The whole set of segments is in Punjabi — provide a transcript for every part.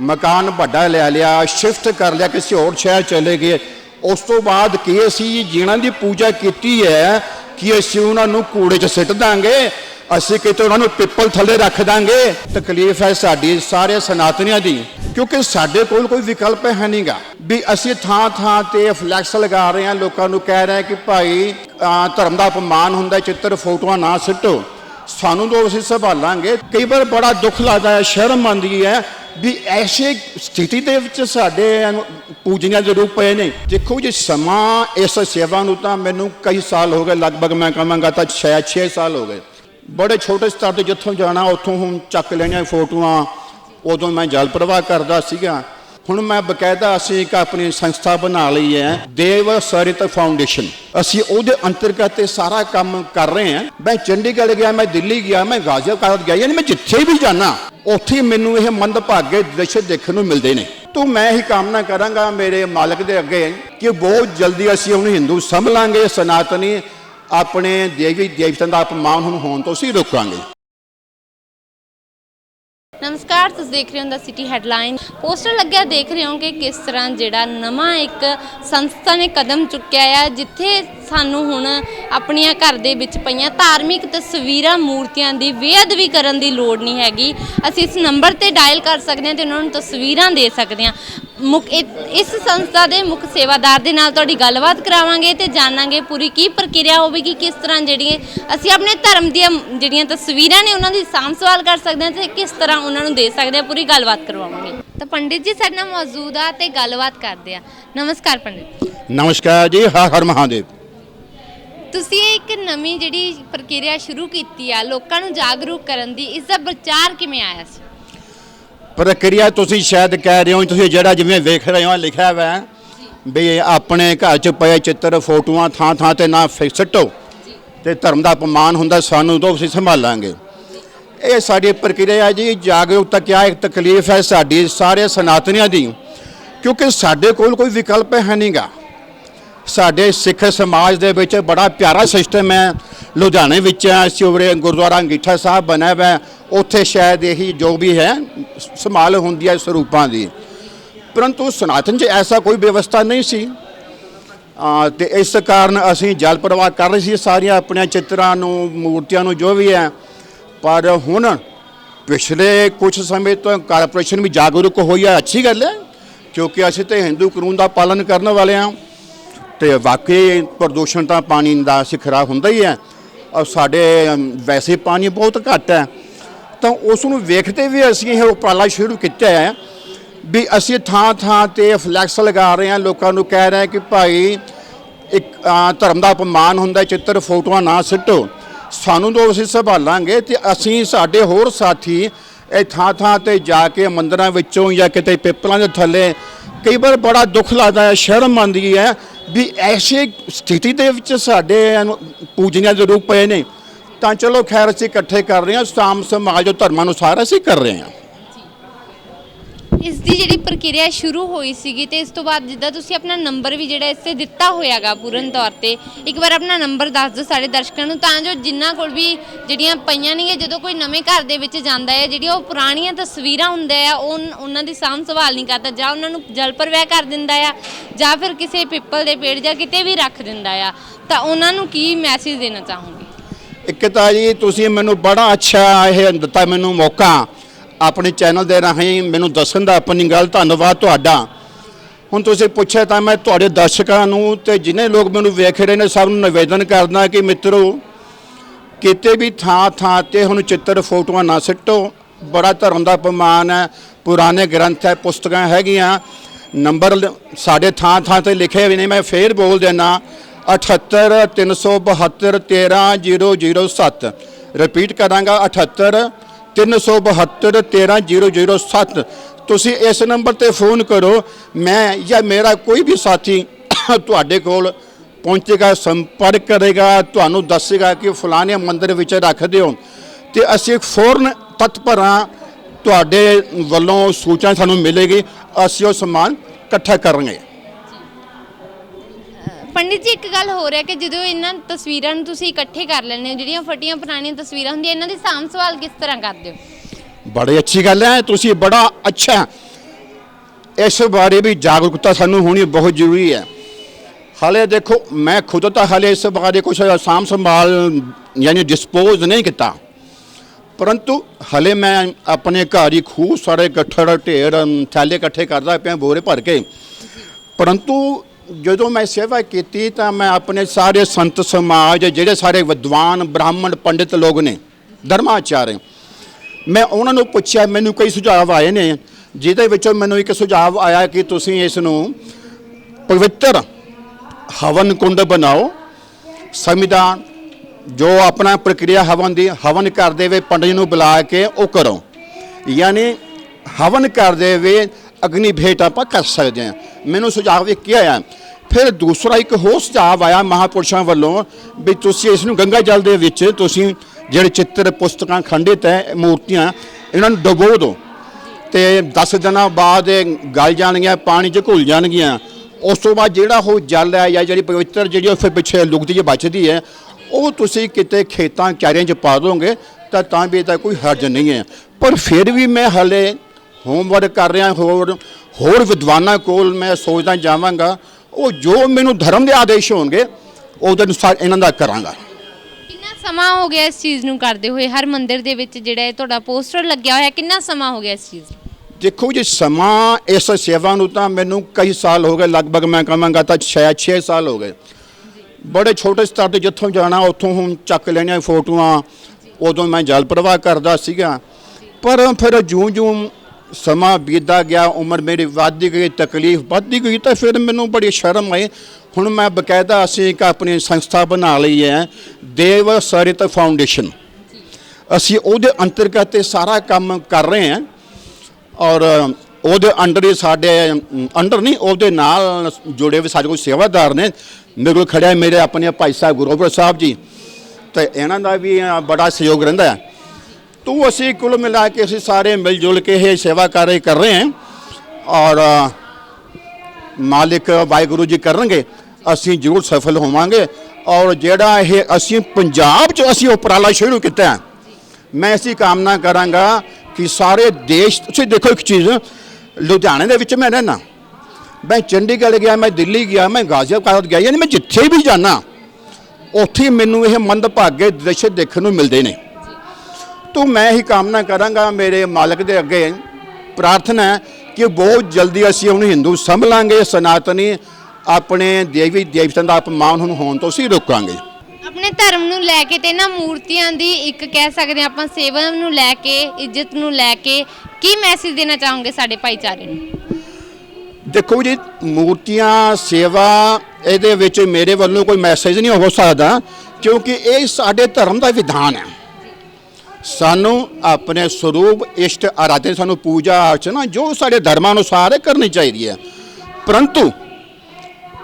ਮਕਾਨ ਵੱਡਾ ਲੈ ਲਿਆ ਸ਼ਿਫਟ ਕਰ ਲਿਆ, ਕਿਸੇ ਹੋਰ ਸ਼ਹਿਰ ਚਲੇ ਗਏ। ਉਸ ਤੋਂ ਬਾਅਦ ਕੀ ਅਸੀਂ ਜਿਨ੍ਹਾਂ ਦੀ ਪੂਜਾ ਕੀਤੀ ਹੈ, ਕਿ ਅਸੀਂ ਉਹਨਾਂ ਨੂੰ ਕੂੜੇ 'ਚ ਸਿੱਟ ਦਾਂਗੇ, ਅਸੀਂ ਕਿਤੇ ਉਹਨਾਂ ਨੂੰ ਪਿੱਪਲ ਥੱਲੇ ਰੱਖ ਦਾਂਗੇ? ਤਕਲੀਫ ਹੈ ਸਾਡੀ ਸਾਰੇ ਸਨਾਤਨੀਆਂ ਦੀ, ਕਿਉਂਕਿ ਸਾਡੇ ਕੋਲ ਕੋਈ ਵਿਕਲਪ ਹੈ ਨਹੀਂਗਾ। ਵੀ ਅਸੀਂ ਥਾਂ ਥਾਂ ਤੇ ਫਲੈਕਸ ਲਗਾ ਰਹੇ ਹਾਂ, ਲੋਕਾਂ ਨੂੰ ਕਹਿ ਰਹੇ ਕਿ ਭਾਈ ਧਰਮ ਦਾ ਅਪਮਾਨ ਹੁੰਦਾ, ਚਿੱਤਰ, ਫੋਟੋਆਂ ਨਾ ਸਿੱਟੋ। ਸਾਨੂੰ ਤਾਂ ਅਸੀਂ ਸੰਭਾਲਾਂਗੇ। ਕਈ ਵਾਰ ਬੜਾ ਦੁੱਖ ਲੱਗਦਾ ਹੈ, ਸ਼ਰਮ ਆਉਂਦੀ ਹੈ ਵੀ ਐਸੀ ਸਥਿਤੀ ਦੇ ਵਿੱਚ ਸਾਡੇ ਪੂਜੀਆਂ ਪੂਜਨੀਆਂ ਦੇ ਰੂਪ ਪਏ ਨੇ। ਦੇਖੋ ਜੀ, ਸਮਾਂ ਇਸ ਸੇਵਾ ਨੂੰ ਤਾਂ ਮੈਨੂੰ ਕਈ ਸਾਲ ਹੋ ਗਏ, ਲਗਭਗ ਮੈਂ ਕਹਾਂਗਾ ਤਾਂ 6 6 ਸਾਲ ਹੋ ਗਏ। ਬੜੇ ਛੋਟੇ ਸਤਰ ਤੇ ਜਿੱਥੋਂ ਜਾਣਾ, ਉੱਥੋਂ ਹੁਣ ਚੱਕ ਲੈਣੀਆਂ ਫੋਟੋਆਂ। ਉਦੋਂ ਮੈਂ ਜਲ ਪ੍ਰਵਾਹ ਕਰਦਾ ਸੀਗਾ। ਹੁਣ ਮੈਂ ਬਕਾਇਦਾ ਅਸੀਂ ਇੱਕ ਆਪਣੀ ਸੰਸਥਾ ਬਣਾ ਲਈ ਹੈ ਦੇਵ ਸਰਿਤ ਫਾਊਂਡੇਸ਼ਨ ਅਸੀਂ ਉਹਦੇ ਅੰਤਰਗਤ ਇਹ ਸਾਰਾ ਕੰਮ ਕਰ ਰਹੇ ਹਾਂ। ਮੈਂ ਚੰਡੀਗੜ੍ਹ ਗਿਆ, ਮੈਂ ਦਿੱਲੀ ਗਿਆ, ਮੈਂ ਗਾਜ਼ੀਆਬਾਦ ਗਿਆ, ਯਾਨੀ ਮੈਂ ਜਿੱਥੇ ਵੀ ਜਾਣਾ ਉੱਥੇ ਮੈਨੂੰ ਇਹ ਮੰਦਭਾਗੇ ਦ੍ਰਿਸ਼ ਦੇਖਣ ਨੂੰ ਮਿਲਦੇ ਨੇ। ਤੋ ਮੈਂ ਹੀ ਕਾਮਨਾ ਕਰਾਂਗਾ ਮੇਰੇ ਮਾਲਕ ਦੇ ਅੱਗੇ ਕਿ ਬਹੁਤ ਜਲਦੀ ਅਸੀਂ ਉਹਨੂੰ ਹਿੰਦੂ ਸੰਭਲਾਂਗੇ ਸਨਾਤਨੀ ਆਪਣੇ ਦੇਵੀ ਦੇਵਤਾਂ ਦਾ ਅਪਮਾਨ ਹੁਣ ਹੋਣ ਤੋਂ ਅਸੀਂ ਰੋਕਾਂਗੇ। ਨਮਸਕਾਰ, ਤੁਸੀਂ ਦੇਖ ਰਹੇ ਹੋ ਦਾ ਸਿਟੀ ਹੈਡਲਾਈਨ ਪੋਸਟਰ ਲੱਗਿਆ, ਦੇਖ ਰਹੇ ਹੋ ਕਿ ਕਿਸ ਤਰ੍ਹਾਂ ਜਿਹੜਾ ਨਵਾਂ ਇੱਕ ਸੰਸਥਾ ਨੇ ਕਦਮ ਚੁੱਕਿਆ ਆ, ਜਿੱਥੇ ਸਾਨੂੰ ਹੁਣ ਆਪਣੀਆਂ ਘਰ ਦੇ ਵਿੱਚ ਪਈਆਂ ਧਾਰਮਿਕ ਤਸਵੀਰਾਂ, ਮੂਰਤੀਆਂ ਦੀ ਬੇਅਦਬੀ ਕਰਨ ਦੀ ਲੋੜ ਨਹੀਂ ਹੈਗੀ। ਅਸੀਂ ਇਸ ਨੰਬਰ ਤੇ ਡਾਇਲ ਕਰ ਸਕਦੇ ਹਾਂ ਤੇ ਉਹਨਾਂ ਨੂੰ ਤਸਵੀਰਾਂ ਦੇ ਸਕਦੇ ਹਾਂ। ਮੁੱਖ ਇਸ ਸੰਸਥਾ ਦੇ ਮੁੱਖ ਸੇਵਾਦਾਰ ਦੇ ਨਾਲ ਤੁਹਾਡੀ ਗੱਲਬਾਤ ਕਰਾਵਾਂਗੇ ਤੇ ਜਾਣਾਂਗੇ ਪੂਰੀ ਕੀ ਪ੍ਰਕਿਰਿਆ ਹੋਵੇਗੀ ਕਿਸ ਤਰ੍ਹਾਂ ਜਿਹੜੀਆਂ ਅਸੀਂ ਆਪਣੇ ਧਰਮ ਦੀਆਂ ਜਿਹੜੀਆਂ ਤਸਵੀਰਾਂ ਨੇ ਉਹਨਾਂ ਦੀ ਸਾਂਭ ਸੰਭਾਲ ਕਰ ਸਕਦੇ ਹਾਂ ਤੇ ਕਿਸ ਤਰ੍ਹਾਂ ਉਹਨਾਂ ਨੂੰ ਦੇ ਸਕਦੇ ਹਾਂ ਪੂਰੀ ਗੱਲਬਾਤ ਕਰਵਾਵਾਂਗੇ। ਤਾਂ ਪੰਡਿਤ ਜੀ ਸਾਡੇ ਨਾਲ ਮੌਜੂਦ ਆ ਤੇ ਗੱਲਬਾਤ ਕਰਦੇ ਆ। ਨਮਸਕਾਰ ਪੰਡਿਤ। ਨਮਸਕਾਰ ਜੀ ਹਰ ਹਰ ਮਹਾਦੇਵ। ਤੁਸੀਂ ਇੱਕ ਨਵੀਂ ਜਿਹੜੀ ਪ੍ਰਕਿਰਿਆ ਸ਼ੁਰੂ ਕੀਤੀ ਆ ਲੋਕਾਂ ਨੂੰ ਜਾਗਰੂਕ ਕਰਨ ਦੀ ਇਸ ਦਾ ਵਿਚਾਰ ਕਿਵੇਂ ਆਇਆ ਸੀ? ਪ੍ਰਕਿਰਿਆ ਤੁਸੀਂ ਸ਼ਾਇਦ ਕਹਿ ਰਹੇ ਹੋ ਤੁਸੀਂ ਜਿਹੜਾ ਜਿਵੇਂ ਵੇਖ ਰਹੇ ਹੋ ਲਿਖਿਆ ਹੋਇਆ ਹੈ ਵੀ ਆਪਣੇ ਘਰ 'ਚ ਪਏ ਚਿੱਤਰ ਫੋਟੋਆਂ ਥਾਂ ਥਾਂ ਤੇ ਨਾ ਫਿ- ਸਿੱਟੋ ਤੇ ਧਰਮ ਦਾ ਅਪਮਾਨ ਹੁੰਦਾ ਸਾਨੂੰ ਤੋਂ ਅਸੀਂ ਸੰਭਾਲਾਂਗੇ। ਇਹ ਸਾਡੀ ਪ੍ਰਕਿਰਿਆ ਹੈ ਜੀ ਜਾਗਰੂਕਤਾ ਕਿਆ ਇੱਕ ਤਕਲੀਫ ਹੈ ਸਾਡੀ ਸਾਰੇ ਸਨਾਤਨੀਆਂ ਦੀ। ਕਿਉਂਕਿ ਸਾਡੇ ਕੋਲ ਕੋਈ ਵਿਕਲਪ ਹੈ ਨਹੀਂਗਾ ਸਾਡੇ ਸਿੱਖ ਸਮਾਜ ਦੇ ਵਿੱਚ ਬੜਾ ਪਿਆਰਾ ਸਿਸਟਮ ਹੈ। ਲੁਧਿਆਣੇ ਵਿੱਚ ਹੈ ਅਸੀਂ ਗੁਰਦੁਆਰਾ ਅੰਗੀਠਾ ਸਾਹਿਬ ਬਣਿਆ ਹੋਇਆ ਉੱਥੇ ਸ਼ਾਇਦ ਇਹੀ ਜੋ ਵੀ ਹੈ ਸੰਭਾਲ ਹੁੰਦੀ ਹੈ ਸਰੂਪਾਂ ਦੀ। ਪਰੰਤੂ ਸਨਾਤਨ 'ਚ ਐਸਾ ਕੋਈ ਵਿਵਸਥਾ ਨਹੀਂ ਸੀ। ਆ, ਤੇ ਇਸ ਕਾਰਨ ਅਸੀਂ ਜਲ ਪ੍ਰਵਾਹ ਕਰ ਰਹੇ ਸੀ ਸਾਰੀਆਂ ਆਪਣੀਆਂ ਚਿੱਤਰਾਂ ਨੂੰ ਮੂਰਤੀਆਂ ਨੂੰ ਜੋ ਵੀ ਹੈ। ਪਰ ਹੁਣ ਪਿਛਲੇ ਕੁਝ ਸਮੇਂ ਤੋਂ ਕਾਰਪੋਰੇਸ਼ਨ ਵੀ ਜਾਗਰੂਕ ਹੋਈ ਹੈ ਅੱਛੀ ਗੱਲ ਹੈ ਕਿਉਂਕਿ ਅਸੀਂ ਤੇ ਹਿੰਦੂ ਕਾਨੂੰਨ ਦਾ ਪਾਲਣ ਕਰਨ ਵਾਲੇ ਹਾਂ। ਤੇ ਵਾਕਈ ਪ੍ਰਦੂਸ਼ਣ ਤਾਂ ਪਾਣੀ ਦਾ ਸਿਖਰਾ ਹੁੰਦਾ ਹੀ ਹੈ। ਔਰ ਸਾਡੇ ਵੈਸੇ ਪਾਣੀ ਬਹੁਤ ਘੱਟ ਹੈ, ਤਾਂ ਉਸ ਨੂੰ ਵੇਖਦੇ ਵੀ ਅਸੀਂ ਇਹ ਉਪਰਾਲਾ ਸ਼ੁਰੂ ਕੀਤਾ ਹੈ ਵੀ ਅਸੀਂ ਥਾਂ ਥਾਂ ਤੇ ਫਲੈਕਸ ਲਗਾ ਰਹੇ ਹਾਂ। ਲੋਕਾਂ ਨੂੰ ਕਹਿ ਰਹੇ ਹਾਂ ਕਿ ਭਾਈ ਇੱਕ ਧਰਮ ਦਾ ਅਪਮਾਨ ਹੁੰਦਾ ਚਿੱਤਰ, ਫੋਟੋਆਂ ਨਾ ਸਿੱਟੋ। ਸਾਨੂੰ ਤਾਂ ਅਸੀਂ ਸੰਭਾਲਾਂਗੇ ਤੇ ਅਸੀਂ ਸਾਡੇ ਹੋਰ ਸਾਥੀ ਇਹ ਥਾਂ ਥਾਂ ਤੇ ਜਾ ਕੇ ਮੰਦਰਾਂ ਵਿੱਚੋਂ ਜਾਂ ਕਿਤੇ ਪਿੱਪਲਾਂ ਦੇ ਥੱਲੇ ਕਈ ਵਾਰ ਬੜਾ ਦੁੱਖ ਲੱਗਦਾ ਹੈ, ਸ਼ਰਮ ਆਉਂਦੀ ਹੈ ਵੀ ਐਸੀ ਸਥਿਤੀ ਦੇ ਵਿੱਚ ਸਾਡੇ ਅਨੁ- ਪੂਜਨੀਆਂ ਦੇ ਰੂਪ ਪਏ ਨੇ। ਤਾਂ ਚਲੋ ਖੈਰ ਅਸੀਂ ਇਕੱਠੇ ਕਰ ਰਹੇ ਹਾਂ ਸਾਮ ਸਮਾਜ ਉਹ ਧਰਮਾਂ ਅਨੁਸਾਰ ਅਸੀਂ ਕਰ ਰਹੇ ਹਾਂ। ਇਸ ਦੀ ਜਿਹੜੀ ਪ੍ਰਕਿਰਿਆ ਸ਼ੁਰੂ ਹੋਈ ਸੀਗੀ ਤੇ ਇਸ ਤੋਂ ਬਾਅਦ ਜਿੱਦਾਂ ਤੁਸੀਂ ਆਪਣਾ ਨੰਬਰ ਵੀ ਜਿਹੜਾ ਇਸ ਤੇ ਦਿੱਤਾ ਹੋਇਆਗਾ ਪੂਰਨ ਤੌਰ ਤੇ, ਇੱਕ ਵਾਰ ਆਪਣਾ ਨੰਬਰ ਦੱਸ ਦਿਓ ਸਾਡੇ ਦਰਸ਼ਕਾਂ ਨੂੰ, ਤਾਂ ਜੋ ਜਿਨ੍ਹਾਂ ਕੋਲ ਵੀ ਜਿਹੜੀਆਂ ਪਈਆਂ ਨੇਗੀਆਂ, ਜਦੋਂ ਕੋਈ ਨਵੇਂ ਘਰ ਦੇ ਵਿੱਚ ਜਾਂਦਾ ਹੈ, ਜਿਹੜੀਆਂ ਉਹ ਪੁਰਾਣੀਆਂ ਤਸਵੀਰਾਂ ਹੁੰਦੇ ਆ, ਉਹ ਉਹਨਾਂ ਦੀ ਸਾਂਭ ਸੰਭਾਲ ਨਹੀਂ ਕਰਦਾ, ਜਾਂ ਉਹਨਾਂ ਨੂੰ ਜਲ ਪ੍ਰਵਾਹ ਕਰ ਦਿੰਦਾ ਆ, ਜਾਂ ਫਿਰ ਕਿਸੇ ਪਿੱਪਲ ਦੇ ਪੇੜ ਜਾਂ ਕਿਤੇ ਵੀ ਰੱਖ ਦਿੰਦਾ ਆ, ਤਾਂ ਉਹਨਾਂ ਨੂੰ ਕੀ ਮੈਸੇਜ ਦੇਣਾ ਚਾਹੋਗੇ? ਇੱਕ ਤਾਂ ਜੀ ਤੁਸੀਂ ਮੈਨੂੰ ਬੜਾ ਅੱਛਾ ਇਹ ਦਿੱਤਾ ਮੈਨੂੰ ਮੌਕਾ ਆਪਣੇ ਚੈਨਲ ਦੇ ਰਾਹੀਂ ਮੈਨੂੰ ਦੱਸਣ ਦਾ ਆਪਣੀ ਗੱਲ ਧੰਨਵਾਦ ਤੁਹਾਡਾ। ਹੁਣ ਤੁਸੀਂ ਪੁੱਛਿਆ ਤਾਂ ਮੈਂ ਤੁਹਾਡੇ ਦਰਸ਼ਕਾਂ ਨੂੰ ਤੇ ਜਿਨੇ ਲੋਕ ਮੈਨੂੰ ਵੇਖ ਰਹੇ ਨੇ ਸਭ ਨੂੰ ਨਿਵੇਦਨ ਕਰਦਾ ਕਿ ਮਿੱਤਰੋ, ਕਿਤੇ ਵੀ ਥਾਂ ਥਾਂ ਤੇ ਹੁਣ ਚਿੱਤਰ ਫੋਟੋਆਂ ਨਾ ਸਿੱਟੋ। ਬੜਾ ਧਰਮ ਦਾ ਅਪਮਾਨ ਹੈ, ਪੁਰਾਣੇ ਗ੍ਰੰਥ ਹੈ, ਪੁਸਤਕਾਂ ਹੈਗੀਆਂ। ਨੰਬਰ ਸਾਡੇ ਥਾਂ ਥਾਂ ਤੇ ਲਿਖੇ ਵੀ ਨੇ, ਮੈਂ ਫੇਰ ਬੋਲ ਦੇਣਾ 78 372 13007 ਰਿਪੀਟ ਕਰਾਂਗਾ 78 372 13007 ਤੁਸੀਂ ਇਸ ਨੰਬਰ ਤੇ ਫੋਨ ਕਰੋ, ਮੈਂ ਜਾਂ ਮੇਰਾ ਕੋਈ ਵੀ ਸਾਥੀ ਤੁਹਾਡੇ ਕੋਲ ਪਹੁੰਚੇਗਾ, ਸੰਪਰਕ ਕਰੇਗਾ, ਤੁਹਾਨੂੰ ਦੱਸੇਗਾ ਕਿ ਫਲਾਣੇ ਮੰਦਰ ਵਿੱਚ ਰੱਖ ਦਿਓ। ਤੇ ਅਸੀਂ ਫੌਰਨ ਤਤਪਰ ਹਾਂ ਤੁਹਾਡੇ ਵੱਲੋਂ ਸੂਚਨਾ ਸਾਨੂੰ ਮਿਲੇਗੀ, ਅਸੀਂ ਉਹ ਸਮਾਨ ਇਕੱਠਾ ਕਰਾਂਗੇ। ਪੰਡਿਤ ਜੀ, ਇੱਕ ਗੱਲ ਹੋਰ ਹੈ ਕਿ ਜਦੋਂ ਇਹਨਾਂ ਤਸਵੀਰਾਂ ਨੂੰ ਤੁਸੀਂ ਇਕੱਠੇ ਕਰ ਲੈਂਦੇ ਹੋ, ਜਿਹੜੀਆਂ ਫਟੀਆਂ ਪੁਰਾਣੀਆਂ ਤਸਵੀਰਾਂ ਹੁੰਦੀਆਂ, ਇਹਨਾਂ ਦੀ ਸਾਂਭ ਸੰਭਾਲ ਕਿਸ ਤਰ੍ਹਾਂ ਕਰਦੇ ਹੋ? ਬੜੀ ਅੱਛੀ ਗੱਲ ਹੈ, ਤੁਸੀਂ ਬੜਾ ਅੱਛਾ ਇਸ ਬਾਰੇ ਵੀ ਜਾਗਰੂਕਤਾ ਸਾਨੂੰ ਹੋਣੀ ਬਹੁਤ ਜ਼ਰੂਰੀ ਹੈ। ਹਾਲੇ ਦੇਖੋ, ਮੈਂ ਖੁਦ ਤਾਂ ਹਾਲੇ ਇਸ ਬਾਰੇ ਕੁਝ ਸਾਂਭ ਸੰਭਾਲ, ਯਾਨੀ ਡਿਸਪੋਜ਼ ਨਹੀਂ ਕੀਤਾ। ਪਰੰਤੂ ਹਲੇ ਮੈਂ ਆਪਣੇ ਘਰ ਹੀ ਖੂਬ ਸਾਰੇ ਗੱਠੜ, ਢੇਰ, ਥੈਲੇ ਇਕੱਠੇ ਕਰਦਾ ਪਿਆ, ਬੋਰੇ ਭਰ ਕੇ। ਪਰੰਤੂ ਜਦੋਂ ਮੈਂ ਸੇਵਾ ਕੀਤੀ ਤਾਂ ਮੈਂ ਆਪਣੇ ਸਾਰੇ ਸੰਤ ਸਮਾਜ, ਜਿਹੜੇ ਸਾਰੇ ਵਿਦਵਾਨ, ਬ੍ਰਾਹਮਣ, ਪੰਡਿਤ ਲੋਕ ਨੇ, ਧਰਮਾਚਾਰੇ, ਮੈਂ ਉਹਨਾਂ ਨੂੰ ਪੁੱਛਿਆ, ਮੈਨੂੰ ਕਈ ਸੁਝਾਅ ਆਏ ਨੇ? ਜਿਹਦੇ ਵਿੱਚੋਂ ਮੈਨੂੰ ਇੱਕ ਸੁਝਾਅ ਆਇਆ ਕਿ ਤੁਸੀਂ ਇਸ ਨੂੰ ਪਵਿੱਤਰ ਹਵਨ ਕੁੰਡ ਬਣਾਓ, ਸੰਵਿਧਾਨ, ਜੋ ਆਪਣਾ ਪ੍ਰਕਿਰਿਆ ਹਵਨ ਦੀ, ਹਵਨ ਕਰਦੇ ਵੇ ਪੰਡਿਤ ਨੂੰ ਬੁਲਾ ਕੇ ਉਹ ਕਰੋ। ਯਾਨੀ ਹਵਨ ਕਰਦੇ ਵੇ ਅਗਨੀ ਭੇਟ ਆਪਾਂ ਕਰ ਸਕਦੇ ਹਾਂ। ਮੈਨੂੰ ਸੁਝਾਅ ਇਹ ਕੀ ਆਇਆ। ਫਿਰ ਦੂਸਰਾ ਇੱਕ ਹੋਰ ਸੁਝਾਅ ਆਇਆ ਮਹਾਪੁਰਸ਼ਾਂ ਵੱਲੋਂ ਵੀ ਤੁਸੀਂ ਇਸ ਨੂੰ ਗੰਗਾ ਜਲ ਦੇ ਵਿੱਚ ਤੁਸੀਂ ਜਿਹੜੇ ਚਿੱਤਰ ਪੁਸਤਕਾਂ ਖੰਡਿਤ ਹੈ, ਮੂਰਤੀਆਂ, ਇਹਨਾਂ ਨੂੰ ਡੁਬੋ ਦਿਓ ਤੇ 10 ਦਿਨਾਂ ਬਾਅਦ ਇਹ ਗਲ ਜਾਣਗੀਆਂ, ਪਾਣੀ 'ਚ ਘੁਲ ਜਾਣਗੀਆਂ। ਉਸ ਤੋਂ ਬਾਅਦ ਜਿਹੜਾ ਉਹ ਜਲ ਹੈ ਜਾਂ ਜਿਹੜੀ ਪਵਿੱਤਰ ਜਿਹੜੀ ਉਹ ਫਿਰ ਪਿੱਛੇ ਲੁਕਦੀ ਜੇ ਬਚਦੀ ਹੈ, ਉਹ ਤੁਸੀਂ ਕਿਤੇ ਖੇਤਾਂ ਚਾਰਿਆਂ 'ਚ ਪਾ ਦੋਗੇ ਤਾਂ ਤਾਂ ਵੀ ਇਹਦਾ ਕੋਈ ਹਰਜ ਨਹੀਂ ਹੈ। ਪਰ ਫਿਰ ਵੀ ਮੈਂ ਹਲੇ ਹੋਮਵਰਕ ਕਰ ਰਿਹਾ, ਹੋਰ ਹੋਰ ਵਿਦਵਾਨਾਂ ਕੋਲ ਮੈਂ ਸੋਚਦਾ ਜਾਵਾਂਗਾ ਉਹ ਜੋ ਮੈਨੂੰ ਧਰਮ ਦੇ ਆਦੇਸ਼ ਹੋਣਗੇ ਉਹਦੇ ਅਨੁਸਾਰ ਇਹਨਾਂ ਦਾ ਕਰਾਂਗਾ। ਕਿੰਨਾ ਸਮਾਂ ਹੋ ਗਿਆ ਇਸ ਚੀਜ਼ ਨੂੰ ਕਰਦੇ ਹੋਏ? ਹਰ ਮੰਦਿਰ ਦੇ ਵਿੱਚ ਜਿਹੜਾ ਇਹ ਤੁਹਾਡਾ ਪੋਸਟਰ ਲੱਗਿਆ ਹੋਇਆ ਕਿੰਨਾ ਸਮਾਂ ਹੋ ਗਿਆ ਇਸ ਚੀਜ਼ ਨੂੰ? ਦੇਖੋ ਜੀ ਸਮਾਂ ਇਸ ਸੇਵਾ ਨੂੰ ਤਾਂ ਮੈਨੂੰ ਕਈ ਸਾਲ ਹੋ ਗਏ ਲਗਭਗ ਮੈਂ ਕਹਾਂਗਾ ਤਾਂ ਸ਼ਾਇਦ 6 ਸਾਲ ਹੋ ਗਏ। ਬੜੇ ਛੋਟੇ ਸਤਰ ਤੇ ਜਿੱਥੋਂ ਜਾਣਾ ਉੱਥੋਂ ਹੁਣ ਚੱਕ ਲੈਣੀਆਂ ਫੋਟੋਆਂ। ਉਦੋਂ ਮੈਂ ਜਲ ਪ੍ਰਵਾਹ ਕਰਦਾ ਸੀਗਾ। ਪਰ ਫਿਰ ਜੂੰ-ਜੂੰ ਸਮਾਂ ਬੀਤਦਾ ਗਿਆ, ਉਮਰ ਮੇਰੀ ਵੱਧਦੀ ਗਈ, ਤਕਲੀਫ ਵੱਧਦੀ ਗਈ, ਤਾਂ ਫਿਰ ਮੈਨੂੰ ਬੜੀ ਸ਼ਰਮ ਆਈ। ਹੁਣ ਮੈਂ ਬਕਾਇਦਾ ਅਸੀਂ ਇੱਕ ਆਪਣੀ ਸੰਸਥਾ ਬਣਾ ਲਈ ਹੈ, ਦੇਵ ਸਰਿਤ ਫਾਊਂਡੇਸ਼ਨ। ਅਸੀਂ ਉਹਦੇ ਅੰਤਰਗਤ ਇਹ ਸਾਰਾ ਕੰਮ ਕਰ ਰਹੇ ਹਾਂ ਔਰ ਉਹਦੇ ਅੰਡਰ ਹੀ ਸਾਡੇ, ਅੰਡਰ ਨਹੀਂ, ਉਹਦੇ ਨਾਲ ਜੁੜੇ ਹੋਏ ਸਾਡੇ ਕੋਲ ਸੇਵਾਦਾਰ ਨੇ। ਮੇਰੇ ਕੋਲ ਖੜਿਆ ਮੇਰੇ ਆਪਣੇ ਭਾਈ ਸਾਹਿਬ ਗੁਰੂਪੁਰ ਸਾਹਿਬ ਜੀ। ਤੇ ਇਹਨਾਂ ਦਾ ਵੀ ਬੜਾ ਸਹਿਯੋਗ ਰਹਿੰਦਾ ਹੈ। ਤੂੰ ਅਸੀਂ ਕੁੱਲ ਮਿਲਾ ਕੇ ਅਸੀਂ ਸਾਰੇ ਮਿਲ ਜੁਲ ਕੇ ਇਹ ਸੇਵਾ ਕਾਰਜ ਕਰ ਰਹੇ ਹਾਂ ਔਰ ਮਾਲਿਕ ਵਾਹਿਗੁਰੂ ਜੀ ਕਰਨਗੇ, ਅਸੀਂ ਜ਼ਰੂਰ ਸਫਲ ਹੋਵਾਂਗੇ ਔਰ ਜਿਹੜਾ ਇਹ ਅਸੀਂ ਪੰਜਾਬ 'ਚ ਅਸੀਂ ਉਪਰਾਲਾ ਸ਼ੁਰੂ ਕੀਤਾ ਮੈਂ ਅਸੀਂ ਕਾਮਨਾ ਕਰਾਂਗਾ ਕਿ ਸਾਰੇ ਦੇਸ਼, ਤੁਸੀਂ ਦੇਖੋ ਇੱਕ ਚੀਜ਼, ਲੁਧਿਆਣੇ ਦੇ ਵਿੱਚ ਮੈਂ ਰਹਿਣਾ ਮੈਂ ਚੰਡੀਗੜ੍ਹ ਗਿਆ, ਮੈਂ ਦਿੱਲੀ ਗਿਆ, ਮੈਂ ਗਾਜ਼ੀਆਬਾਦ ਗਿਆ, ਯਾਨੀ ਮੈਂ ਜਿੱਥੇ ਵੀ ਜਾਣਾ ਉੱਥੇ ਮੈਨੂੰ ਇਹ ਮੰਦਭਾਗੇ ਦ੍ਰਿਸ਼ ਦੇਖਣ ਨੂੰ ਮਿਲਦੇ ਨੇ। ਤੋ ਮੈਂ ਹੀ ਕਾਮਨਾ ਕਰਾਂਗਾ ਮੇਰੇ ਮਾਲਕ ਦੇ ਅੱਗੇ ਪ੍ਰਾਰਥਨਾ ਹੈ ਕਿ ਬਹੁਤ ਜਲਦੀ ਅਸੀਂ ਉਹਨੂੰ ਹਿੰਦੂ ਸੰਭਲਾਂਗੇ ਸਨਾਤਨੀ ਆਪਣੇ ਦੇਵੀ ਦੇਵਤਾਂ ਦਾ ਅਪਮਾਨ ਹੁਣ ਹੋਣ ਤੋਂ ਅਸੀਂ ਰੋਕਾਂਗੇ। ਆਪਣੇ ਧਰਮ ਨੂੰ ਲੈ ਕੇ ਤੇ ਇਹਨਾਂ ਮੂਰਤੀਆਂ ਦੀ ਇੱਕ ਕਹਿ ਸਕਦੇ ਆਪਾਂ ਸੇਵਾ ਨੂੰ ਲੈ ਕੇ ਇੱਜ਼ਤ ਨੂੰ ਲੈ ਕੇ ਕੀ ਮੈਸੇਜ ਦੇਣਾ ਚਾਹੋਗੇ ਸਾਡੇ ਭਾਈਚਾਰੇ ਨੂੰ? ਦੇਖੋ ਜੀ ਮੂਰਤੀਆਂ ਸੇਵਾ ਇਹਦੇ ਵਿੱਚ ਮੇਰੇ ਵੱਲੋਂ ਕੋਈ ਮੈਸੇਜ ਨਹੀਂ ਹੋ ਸਕਦਾ ਕਿਉਂਕਿ ਇਹ ਸਾਡੇ ਧਰਮ ਦਾ ਵਿਧਾਨ ਹੈ। ਸਾਨੂੰ ਆਪਣੇ ਸਰੂਪ, ਇਸ਼ਟ, ਆਰਾਧਨਾ, ਸਾਨੂੰ ਪੂਜਾ ਅਰਚਨਾ, ਜੋ ਸਾਡੇ ਧਰਮਾਂ ਅਨੁਸਾਰ ਹੈ ਕਰਨੀ ਚਾਹੀਦੀ ਹੈ। ਪਰੰਤੂ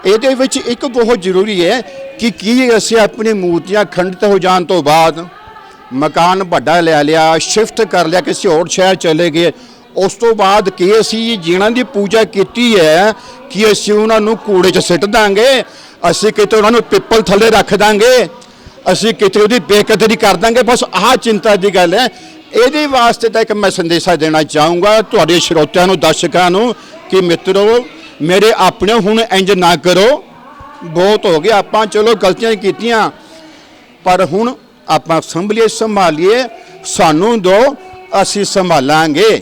ਇਹਦੇ ਵਿੱਚ ਇੱਕ ਬਹੁਤ ਜ਼ਰੂਰੀ ਹੈ ਕਿ ਕੀ ਅਸੀਂ ਆਪਣੀ ਮੂਰਤੀਆਂ ਖੰਡਿਤ ਹੋ ਜਾਣ ਤੋਂ ਬਾਅਦ ਮਕਾਨ ਵੱਡਾ ਲੈ ਲਿਆ ਸ਼ਿਫਟ ਕਰ ਲਿਆ, ਕਿਸੇ ਹੋਰ ਸ਼ਹਿਰ ਚਲੇ ਗਏ। ਉਸ ਤੋਂ ਬਾਅਦ ਕੀ ਅਸੀਂ ਜਿਹਨਾਂ ਦੀ ਪੂਜਾ ਕੀਤੀ ਹੈ, ਕਿ ਅਸੀਂ ਉਹਨਾਂ ਨੂੰ ਕੂੜੇ 'ਚ ਸਿੱਟ ਦਾਂਗੇ, ਅਸੀਂ ਕਿਤੇ ਉਹਨਾਂ ਨੂੰ ਪਿੱਪਲ ਥੱਲੇ ਰੱਖ ਦਾਂਗੇ। ਅਸੀਂ ਕਿਤੇ ਉਹਦੀ ਬੇਕਦਰੀ ਕਰ ਦਾਂਗੇ, ਬਸ ਆਹ ਚਿੰਤਾ ਦੀ ਗੱਲ ਹੈ। ਇਹਦੇ ਵਾਸਤੇ ਤਾਂ ਇੱਕ ਮੈਂ ਸੰਦੇਸ਼ਾ ਦੇਣਾ ਚਾਹੂੰਗਾ, ਤੁਹਾਡੇ ਸਰੋਤਿਆਂ ਨੂੰ, ਦਰਸ਼ਕਾਂ ਨੂੰ ਕਿ ਮਿੱਤਰੋ, ਮੇਰੇ ਆਪਣੇ ਹੁਣ ਇੰਜ ਨਾ ਕਰੋ। ਬਹੁਤ ਹੋ ਗਿਆ, ਆਪਾਂ ਚਲੋ ਗਲਤੀਆਂ ਕੀਤੀਆਂ। ਪਰ ਹੁਣ ਆਪਾਂ ਸੰਭਲੀਏ, ਸੰਭਾਲੀਏ, ਸਾਨੂੰ ਦੋ, ਅਸੀਂ ਸੰਭਾਲਾਂਗੇ।